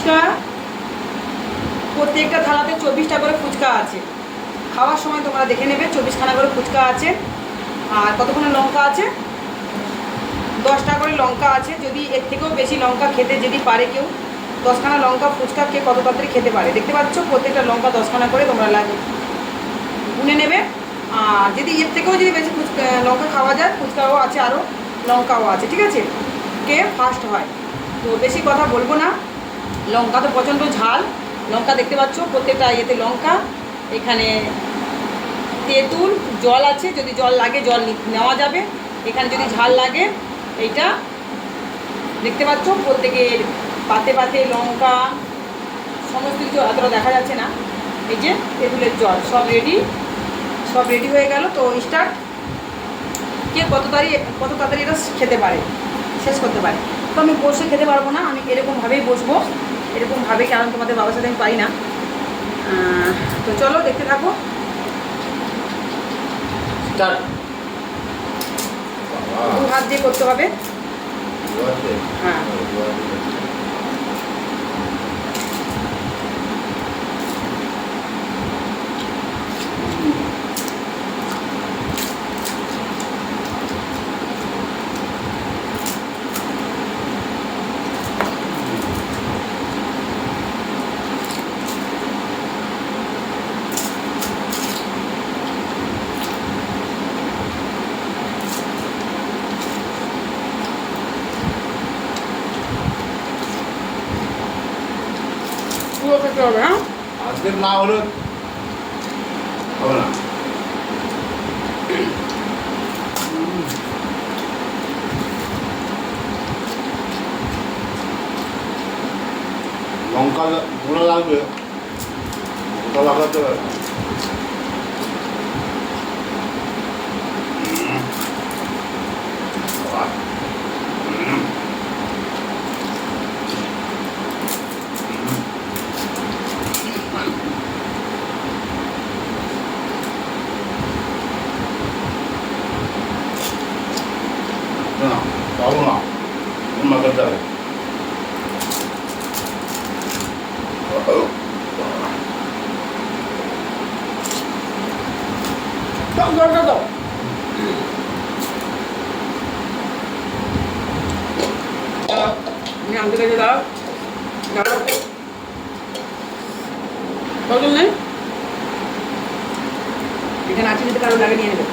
ফুচকা। প্রত্যেকটা থালাতে চব্বিশটা করে ফুচকা আছে। খাওয়ার সময় তোমরা দেখে নেবে, চব্বিশখানা করে ফুচকা আছে। আর কতক্ষণে লঙ্কা আছে? দশটা করে লঙ্কা আছে। যদি এর থেকেও বেশি লঙ্কা খেতে যদি পারে কেউ, দশখানা লঙ্কা ফুচকা কে কত তাড়াতাড়ি খেতে পারে? দেখতে পাচ্ছ, প্রত্যেকটা লঙ্কা দশখানা করে তোমরা লাগে। গুনে নেবে। আর যদি এর থেকেও যদি বেশি ফুচকা লঙ্কা খাওয়া যায়, ফুচকাও আছে আরও লঙ্কাও আছে। ঠিক আছে? কে? ফার্স্ট হয়। তো বেশি কথা বলব না। লঙ্কা তো প্রচণ্ড ঝাল। লঙ্কা দেখতে পাচ্ছ, প্রত্যেকটা ইয়েতে লঙ্কা। এখানে তেঁতুল, জল আছে, যদি জল লাগে জল নেওয়া যাবে। এখানে যদি ঝাল লাগে, এইটা দেখতে পাচ্ছ, প্রত্যেকের পাতে পাতে লঙ্কা, সমস্ত কিছু এতটা দেখা যাচ্ছে না। এই যে তেঁতুলের জল, সব রেডি সব রেডি হয়ে গেল। তো স্টার্ট কে কত তাড়াতাড়ি কত তাড়াতাড়ি এটা খেতে পারে, শেষ করতে পারে। তো আমি বসে খেতে পারব না, আমি এরকমভাবেই বসবো। এরকমভাবে কারণ তোমাদের বাবার সাথে আমি পাই না। তো চলো দেখতে থাকো। দু হাত দিয়ে করতে হবে। হ্যাঁ। পুরো খেতে হবে হ্যাঁ? আজকের না হলে হবে না। লঙ্কা গুঁড়ো লাগবে ওটা লাগাতে হবে হুম। বাহ। হুম। না পাবো না মাথাটা দাও দাও দাও দাও দাও আমি আনতে গেছে দাও দাও কত নেই এখানে আছে যদি কারও লাগে নিয়ে নেবে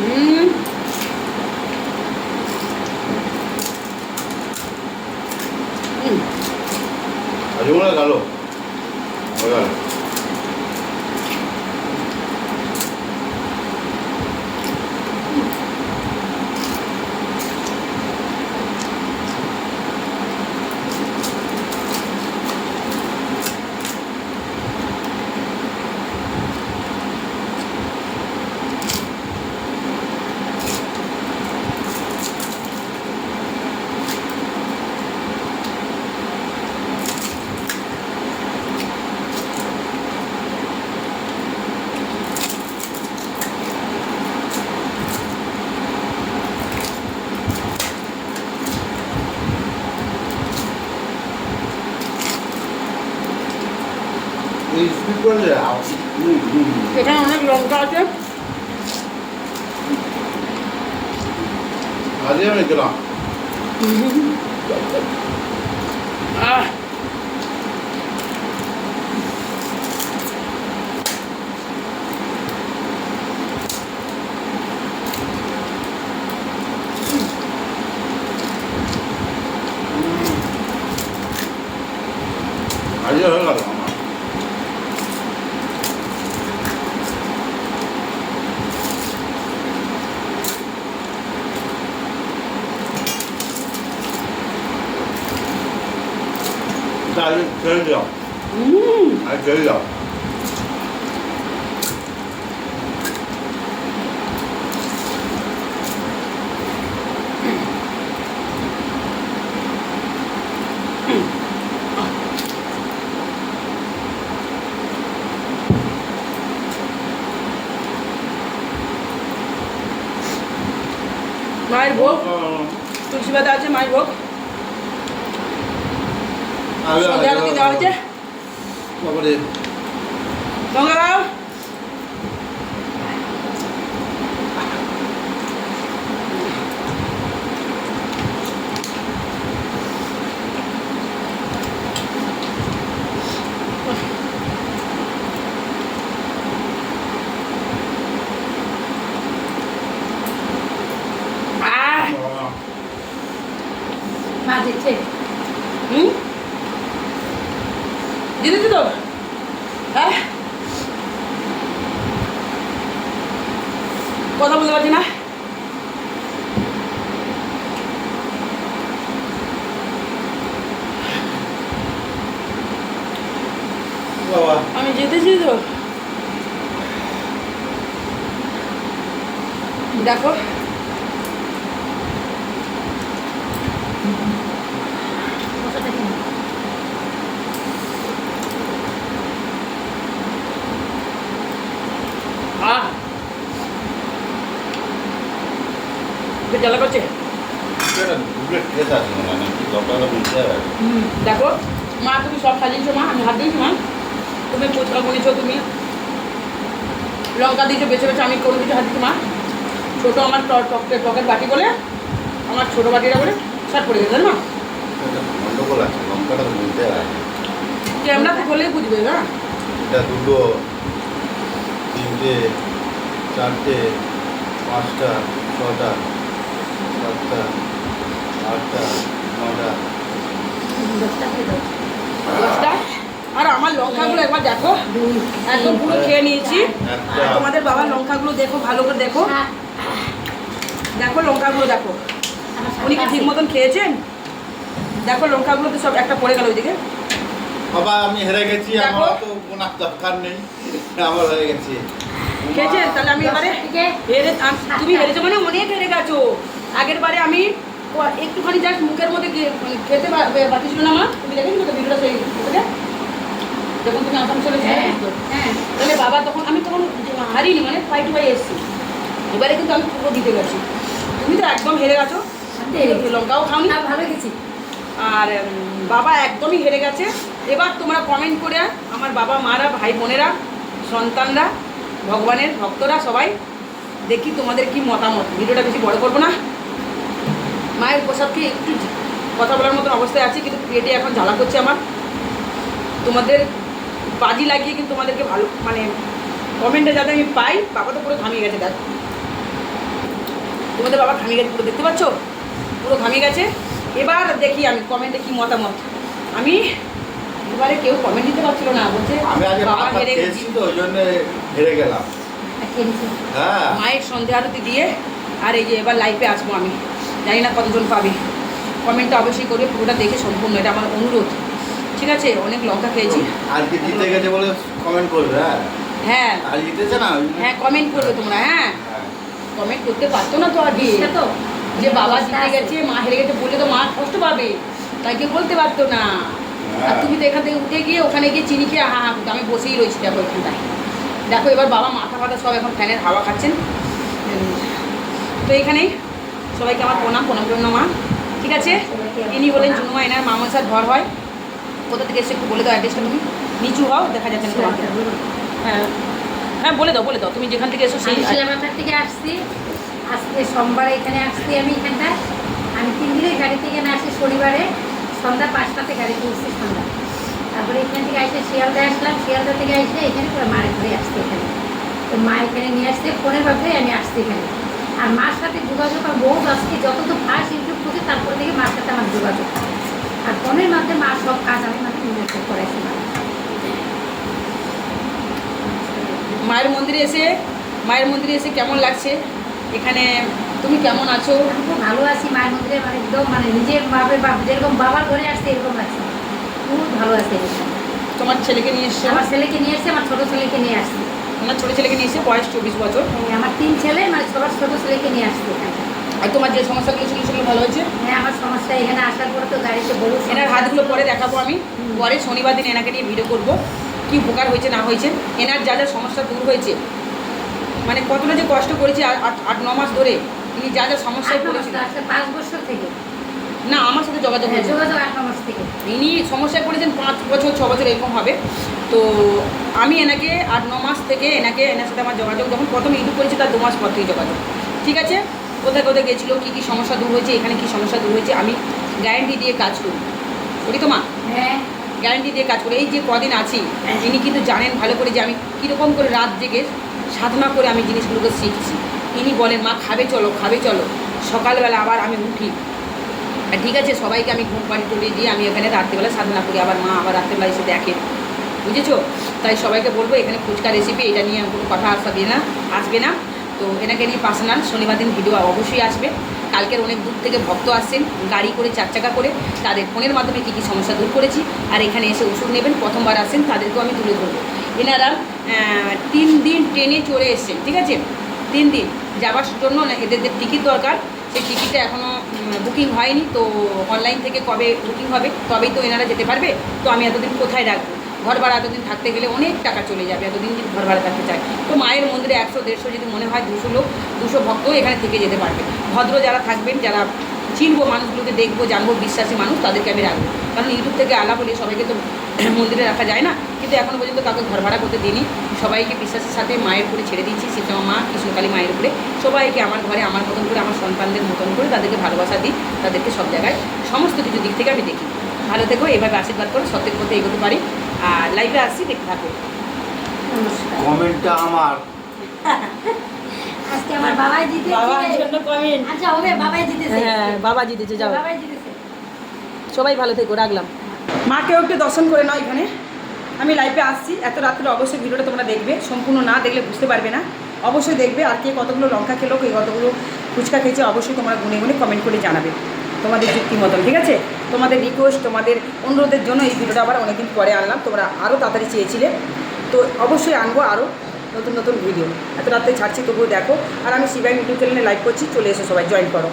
হুম হুম আজ মনে গেল হয়ে গেল এই স্পিড করে এখানে অনেক লঙ্কা আছে আজকে আমি গেলাম আহ আজকে হয়ে গেল আমার ছেড়ে দাও হুম আর ছেড়ে দাও মায়ের ভোগ তুলসী পাতা আছে মায়ের ভোগ সন্ধ্যা আরতি দেওয়া হয়েছে বাবারে লঙ্কা দাও আহ। মা দিচ্ছে। হুম? দিয়ে তো? হ্যাঁ কথা বলতে পারছি না? বাবা। আমি যেতেছি তো। দেখো বসে থাকি না। আহ একটু জ্বালা করছে এটা দুটো খেতে আছে মনে হয় নাকি লঙ্কাটা বুঝতে হবে হুম দেখো মা তুমি সব সাজিয়েছো মা আমি হাত দিয়েছি মা। তুমি ফুচকা বলেছ তুমি লঙ্কা দিয়েছ বেছে বেছে আমি কোনো কিছু হাত দিচ্ছি মা। ছোটো আমার টকের টকের বাটি বলে আমার ছোটো বাটিটা বলে শার্ট পড়ে গেছে না ক্যামেরা বলেই বুঝবে না এটা দুটো তিনটে চারটে পাঁচটা ছটা সাতটা আটটা নটা দশটা আর আমার লঙ্কাগুলো একবার দেখো। একদম পুরো খেয়ে নিয়েছি। তোমাদের বাবার লঙ্কাগুলো দেখো ভালো করে দেখো। দেখো লঙ্কাগুলো দেখো। উনি কি ঠিক মতন খেয়েছেন? দেখো লঙ্কাগুলো তো সব একটা পড়ে গেল ওইদিকে। বাবা আমি হেরে গেছি। আমার তো দরকার নেই। আমার হয়ে গেছে। খেয়েছেন? তাহলে আমি এবারে হেরে আম- তুমি হেরেছো মানে অনেক হেরে গেছো। আগের বারে আমি একটুখানি জাস্ট মুখের মধ্যে মানে খেতে পা- পা- না মা? তুমি দেখেছ তো ভিডিওটা সেই যখন তুমি আসানসোলে ছিলে হ্যাঁ, হ্যাঁ। তাহলে বাবা তখন আমি তখন হারিনি মানে ফাইট ফাই এসেছি। এবারে কিন্তু আমি পুরো দিতে গেছি। তুমি তো একদম হেরে গেছো। লঙ্কাও খাওনি। না, ভালো গেছি আর বাবা একদমই হেরে গেছে। এবার তোমরা কমেন্ট করে আমার বাবা মারা ভাই বোনেরা সন্তানরা ভগবানের ভক্তরা সবাই দেখি তোমাদের কি মতামত। ভিডিওটা বেশি বড় করব না। মায়ের প্রসাদকে একটু কথা বলার মতন অবস্থায় আছি কিন্তু পেটে এখন জ্বালা করছে আমার। তোমাদের বাজি লাগিয়ে কিন্তু তোমাদেরকে ভালো মানে কমেন্টে যাতে আমি পাই বাবা তো পুরো ঘামিয়ে গেছে দেখ। তোমাদের বাবা ঘামিয়ে গেছে পুরো দেখতে পাচ্ছ? পুরো ঘামিয়ে গেছে। এবার দেখি আমি কমেন্টে কি মতামত। আমি এবারে কেউ কমেন্ট দিতে পারছিল না বলছে বাবা হেরে গেছি। তো ওই জন্য হেরে গেলাম। আর খেয়ে নিছি। হ্যাঁ। মায়ের সন্ধে আরতি দিয়ে আর এই যে এবার লাইফে আসব আমি। জানি না কতজন পাবে। কমেন্টটা অবশ্যই করবে পুরোটা দেখে সম্পূর্ণ এটা আমার অনুরোধ। ঠিক আছে? অনেক লঙ্কা খেয়েছি। আজকে জিতে গেছে বলে কমেন্ট করবে হ্যাঁ? হ্যাঁ। আর জিতেছে না? হ্যাঁ কমেন্ট করবে তোমরা হ্যাঁ। হ্যাঁ। কমেন্ট করতে পারতো না তো আগে? তো। যে বাবা জিতে গেছে মা হেরে গেছে বলে তো মা কষ্ট পাবে। তাই কেউ বলতে পারতো না। আর তুমি তো এখান থেকে উঠে গিয়ে ওখানে গিয়ে চিনি খেয়ে হা হা করতে আমি বসেই রয়েছি দেখো এখানটায়। দেখো এবার বাবা মাথা ফাথা সব এখন ফ্যানের হাওয়া খাচ্ছেন। তো এইখানেই সবাইকে আমার প্রণাম প্রণাম জন্য মা। ঠিক আছে? ইনি প্রণাম। জুনুমা এনার মামাসার ঘর হয়। কোথা থেকে এসে একটু বলে দাও অ্যাড্রেসটা তুমি। নিচু হও দেখা যাচ্ছে না তোমাকে। হ্যাঁ। হ্যাঁ বলে দাও বলে দাও। তুমি যেখান থেকে এসো সেই শিলামাথার থেকে আসছি। আজকে সোমবার এখানে আসছি আমি এখানটায়। আমি তিন দিনের গাড়ি থেকে এখানে আসি শনিবারে। সন্ধ্যা পাঁচটাতে গাড়িতে উঠছি সন্ধ্যা। তারপরে এখান থেকে আসে শিয়ালদা আসলাম। শিয়ালদা থেকে আসলে এখানে পুরো মায়ের ঘরে আসছি এখানে। তো মা এখানে নিয়ে আসছে। ফোনের মাধ্যমে আমি আসছি এখানে। আর মার সাথে যোগাযোগ আর বহু আজকে যত তো ফার্স্ট ইউটিউব করছি তারপরে থেকে মার সাথে আমার যোগাযোগ আর ফোনের মাধ্যমে মা সব কাজ আমি মাকে করাইছি মা মায়ের মন্দিরে এসে মায়ের মন্দিরে এসে কেমন লাগছে? এখানে তুমি কেমন আছো? আমি খুব ভালো আছি মায়ের মন্দিরে মানে একদম মানে নিজের বাপের বাপ যেরকম বাবার ঘরে আসছে এরকম লাগছে। খুব ভালো আছে তোমার ছেলেকে নিয়ে এসছো? আমার ছেলেকে নিয়ে এসছে আমার ছোটো ছেলেকে নিয়ে আসছি। আমার ছোটো ছেলেকে নিয়ে এসে বয়স চব্বিশ বছর। আমার তিন ছেলে মানে সবার ছোট ছেলেকে নিয়ে এখানে। আর তোমার যে সমস্যাগুলো ছিল সেগুলো ভালো হয়েছে? হ্যাঁ আমার সমস্যা এখানে আসার পরে তো গাড়িতে বড় এনার হাতগুলো পরে দেখাবো আমি। পরে শনিবার দিন এনাকে নিয়ে ভিডিও করব কি উপকার হয়েছে না হয়েছে। এনার যা যা সমস্যা দূর হয়েছে মানে কতটা যে কষ্ট করেছি আট আট ন মাস ধরে তিনি যা যা সমস্যায় পড়েছিলেন পাঁচ বছর থেকে। না আমার সাথে যোগাযোগ হ্যাঁ, যোগাযোগ আট মাস থেকে। ইনি সমস্যায় পড়েছেন পাঁচ বছর ছ বছর এরকম হবে। তো আমি এনাকে আট ন মাস থেকে এনাকে এনার সাথে আমার যোগাযোগ যখন প্রথম ইউটিউব করেছি তার দু মাস পর থেকে যোগাযোগ। ঠিক আছে? কোথায় কোথায় গেছিল কী কী সমস্যা দূর হয়েছে এখানে কী সমস্যা দূর হয়েছে আমি গ্যারেন্টি দিয়ে কাজ করি। করি তো মা? হ্যাঁ। গ্যারেন্টি দিয়ে কাজ করি। এই যে কদিন আছি ইনি কিন্তু জানেন ভালো করে যে আমি কীরকম করে রাত জেগে সাধনা করে আমি জিনিসগুলোকে শিখছি। ইনি বলেন মা খাবে চলো খাবে চলো। সকালবেলা আবার আমি উঠি। ঠিক আছে, সবাইকে আমি ঘুম পাড়ি টুড়ি দিয়ে আমি এখানে রাত্রিবেলা সাধনা করি, আবার মা আবার রাত্রিবেলা এসে দেখে, বুঝেছ? তাই সবাইকে বলব, এখানে ফুচকা রেসিপি এটা নিয়ে কোনো কথা আসবে না আসবে না। তো এনাকে নিয়ে পার্সোনাল শনিবার দিন ভিডিও অবশ্যই আসবে। কালকের অনেক দূর থেকে ভক্ত আসছেন, গাড়ি করে চার চাকা করে, তাদের ফোনের মাধ্যমে কী কী সমস্যা দূর করেছি, আর এখানে এসে ওষুধ নেবেন, প্রথমবার আসছেন, তাদেরকেও আমি তুলে ধরবো। এনারা তিন দিন ট্রেনে চড়ে এসছেন, ঠিক আছে? তিন দিন যাওয়ার জন্য না, এদের যে টিকিট দরকার, সেই টিকিটটা এখনও বুকিং হয়নি, তো অনলাইন থেকে কবে বুকিং হবে, তবেই তো এনারা যেতে পারবে। তো আমি এতদিন কোথায় রাখব? ঘর ভাড়া এতদিন থাকতে গেলে অনেক টাকা চলে যাবে, এতদিন যদি ঘর ভাড়া থাকতে চায়। তো মায়ের মন্দিরে একশো দেড়শো যদি মনে হয় দুশো লোক, দুশো ভক্ত এখানে থেকে যেতে পারবে। ভদ্র যারা থাকবেন, যারা চিনবো মানুষগুলোকে দেখব জানব বিশ্বাসী মানুষ তাদেরকে আমি রাখব। কারণ ইউটিউব থেকে আলাপ হলে সবাইকে তো মন্দিরে রাখা যায় না। কিন্তু এখনও পর্যন্ত কাউকে ঘর ভাড়া করতে দিইনি। সবাইকে বিশ্বাসের সাথে মায়ের উপরে ছেড়ে দিয়েছি সীতামা মা কৃষ্ণকালী মায়ের উপরে সবাইকে আমার ঘরে আমার মতন করে আমার সন্তানদের মতন করে তাদেরকে ভালোবাসা দিই তাদেরকে সব জায়গায়। সমস্ত কিছু দিক থেকে আমি দেখি। ভালো থেকো এভাবে আশীর্বাদ করো সত্যের পথে এগোতে পারি। আর লাইভে আসছি দেখতে থাকো। কমেন্টটা আমার। আজকে আমার বাবাই জিতেছে বাবার জন্য কমেন্ট আচ্ছা হবে বাবাই জিতেছে হ্যাঁ বাবা জিতেছে যাও। বাবাই জিতেছে সবাই ভালো থেকো রাখলাম। মাকেও একটু দর্শন করে নাও এখানে। আমি লাইভে আসছি এত রাত্রে অবশ্যই ভিডিওটা তোমরা দেখবে। সম্পূর্ণ না দেখলে বুঝতে পারবে না। অবশ্যই দেখবে আর কে কতগুলো লঙ্কা খেলো কে কতগুলো ফুচকা খেয়েছে অবশ্যই তোমরা গুনে গুনে কমেন্ট করে জানাবে। তোমাদের যুক্তি মতন ঠিক আছে? তোমাদের রিকোয়েস্ট তোমাদের অনুরোধের জন্য এই ভিডিওটা আবার অনেকদিন পরে আনলাম। তোমরা আরও তাড়াতাড়ি চেয়েছিলে। তো অবশ্যই আনব আরও নতুন নতুন ভিডিও এত রাত্রে ছাড়ছি, তবুও দেখো। আর আমি শিবাই ইউটিউব চ্যানেলে লাইভ করছি, চলে এসো সবাই জয়েন করো।